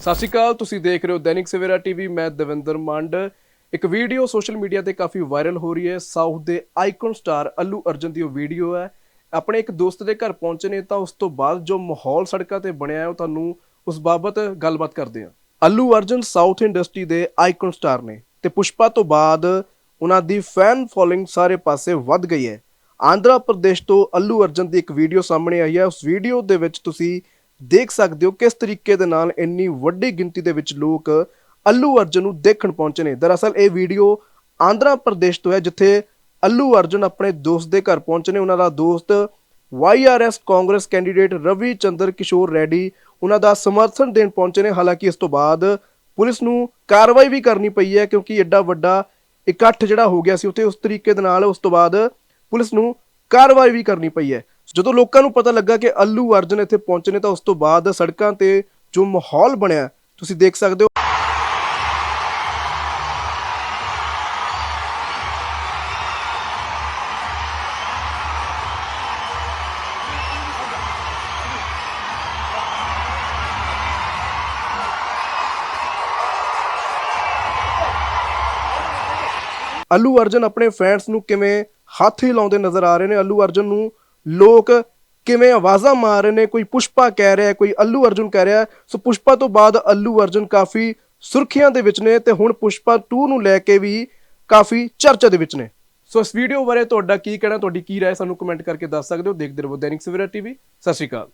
ਸਤਿ ਸ਼੍ਰੀ ਅਕਾਲ, ਤੁਸੀਂ ਦੇਖ ਰਹੇ ਹੋ ਦੈਨਿਕ ਸਵੇਰਾ ਟੀਵੀ, ਮੈਂ ਦਵਿੰਦਰ ਮੰਡ। ਇੱਕ ਵੀਡੀਓ ਸੋਸ਼ਲ ਮੀਡੀਆ ਤੇ ਕਾਫੀ ਵਾਇਰਲ ਹੋ ਰਹੀ ਹੈ। ਸਾਊਥ ਦੇ ਆਈਕਨ ਸਟਾਰ ਅੱਲੂ ਅਰਜਨ ਦੀ ਉਹ ਵੀਡੀਓ ਹੈ। ਆਪਣੇ ਇੱਕ ਦੋਸਤ ਦੇ ਘਰ ਪਹੁੰਚੇ ਨੇ, ਤਾਂ ਉਸ ਤੋਂ ਬਾਅਦ ਜੋ ਮਾਹੌਲ ਸੜਕਾਂ ਤੇ ਬਣਿਆ ਹੈ, ਉਹ ਤੁਹਾਨੂੰ ਉਸ ਬਾਬਤ ਗੱਲਬਾਤ ਕਰਦੇ ਹਾਂ। ਅੱਲੂ ਅਰਜਨ ਸਾਊਥ ਇੰਡਸਟਰੀ ਦੇ ਆਈਕਨ ਸਟਾਰ ਨੇ ਤੇ ਪੁਸ਼ਪਾ ਤੋਂ ਬਾਅਦ ਉਹਨਾਂ ਦੀ ਫੈਨ ਫੋਲੋਇੰਗ ਸਾਰੇ ਪਾਸੇ ਵੱਧ ਗਈ ਹੈ। ਆਂਧਰਾ ਪ੍ਰਦੇਸ਼ ਤੋਂ ਅੱਲੂ ਅਰਜਨ ਦੀ ਇੱਕ ਵੀਡੀਓ ਸਾਹਮਣੇ ਆਈ ਹੈ। ਉਸ ਵੀਡੀਓ ਦੇ ਵਿੱਚ ਤੁਸੀਂ ਦੇਖ ਸਕਦੇ ਹੋ ਕਿਸ ਤਰੀਕੇ ਦੇ ਨਾਲ ਇੰਨੀ ਵੱਡੀ ਗਿਣਤੀ ਦੇ ਵਿੱਚ ਲੋਕ ਅੱਲੂ ਅਰਜਨ ਨੂੰ ਦੇਖਣ ਪਹੁੰਚੇ ਨੇ। ਦਰਅਸਲ ਇਹ ਵੀਡੀਓ ਆਂਧਰਾ ਪ੍ਰਦੇਸ਼ ਤੋਂ ਹੈ, ਜਿੱਥੇ ਅੱਲੂ ਅਰਜਨ ਆਪਣੇ ਦੋਸਤ ਦੇ ਘਰ ਪਹੁੰਚੇ ਨੇ। ਉਹਨਾਂ ਦਾ ਦੋਸਤ ਵਾਈਆਰਐਸ ਕਾਂਗਰਸ ਕੈਂਡੀਡੇਟ ਰਵੀ ਚੰਦਰ ਕਿਸ਼ੋਰ ਰੈਡੀ ਉਹਨਾਂ ਦਾ ਸਮਰਥਨ ਦੇਣ ਪਹੁੰਚੇ ਨੇ। ਹਾਲਾਂਕਿ ਇਸ ਤੋਂ ਬਾਅਦ ਪੁਲਿਸ ਨੂੰ ਕਾਰਵਾਈ ਵੀ ਕਰਨੀ ਪਈ ਹੈ, ਕਿਉਂਕਿ ਐਡਾ ਵੱਡਾ ਇਕੱਠ ਜਿਹੜਾ ਹੋ ਗਿਆ ਸੀ ਉੱਥੇ, ਉਸ ਤਰੀਕੇ ਦੇ ਨਾਲ ਉਸ ਤੋਂ ਬਾਅਦ ਪੁਲਿਸ ਨੂੰ ਕਾਰਵਾਈ ਵੀ ਕਰਨੀ ਪਈ ਹੈ। ਜਦੋਂ ਲੋਕਾਂ ਨੂੰ ਪਤਾ ਲੱਗਾ ਕਿ ਅੱਲੂ ਅਰਜਨ ਇੱਥੇ ਪਹੁੰਚੇ ਨੇ ਤਾਂ ਉਸ ਤੋਂ ਬਾਅਦ ਸੜਕਾਂ ਤੇ ਜੋ ਮਾਹੌਲ ਬਣਿਆ, ਤੁਸੀਂ ਦੇਖ ਸਕਦੇ ਹੋ। ਅੱਲੂ ਅਰਜਨ ਆਪਣੇ ਫੈਨਸ ਨੂੰ ਕਿਵੇਂ ਹੱਥ ਹਿਲਾਉਂਦੇ ਨਜ਼ਰ ਆ ਰਹੇ ਨੇ? ਅੱਲੂ ਅਰਜਨ ਨੂੰ ਲੋਕ ਕਿਵੇਂ ਆਵਾਜ਼ਾਂ ਮਾਰ ਰਹੇ ਨੇ, ਕੋਈ ਪੁਸ਼ਪਾ ਕਹਿ ਰਿਹਾ, ਕੋਈ ਅੱਲੂ ਅਰਜੁਨ ਕਹਿ ਰਿਹਾ। ਸੋ ਪੁਸ਼ਪਾ ਤੋਂ ਬਾਅਦ ਅੱਲੂ ਅਰਜੁਨ ਕਾਫੀ ਸੁਰਖੀਆਂ ਦੇ ਵਿੱਚ ਨੇ ਤੇ ਹੁਣ ਪੁਸ਼ਪਾ 2 ਨੂੰ ਲੈ ਕੇ ਵੀ ਕਾਫੀ ਚਰਚਾ ਦੇ ਵਿੱਚ ਨੇ। ਸੋ ਇਸ ਵੀਡੀਓ ਬਾਰੇ ਤੁਹਾਡਾ ਕੀ ਕਹਿਣਾ, ਤੁਹਾਡੀ ਕੀ ਰਾਏ, ਸਾਨੂੰ ਕਮੈਂਟ ਕਰਕੇ ਦੱਸ ਸਕਦੇ ਹੋ। ਦੇਖਦੇ ਰਹੋ ਦੈਨਿਕ ਸਵੇਰਾ ਟੀਵੀ। ਸਤਿ ਸ਼੍ਰੀ ਅਕਾਲ।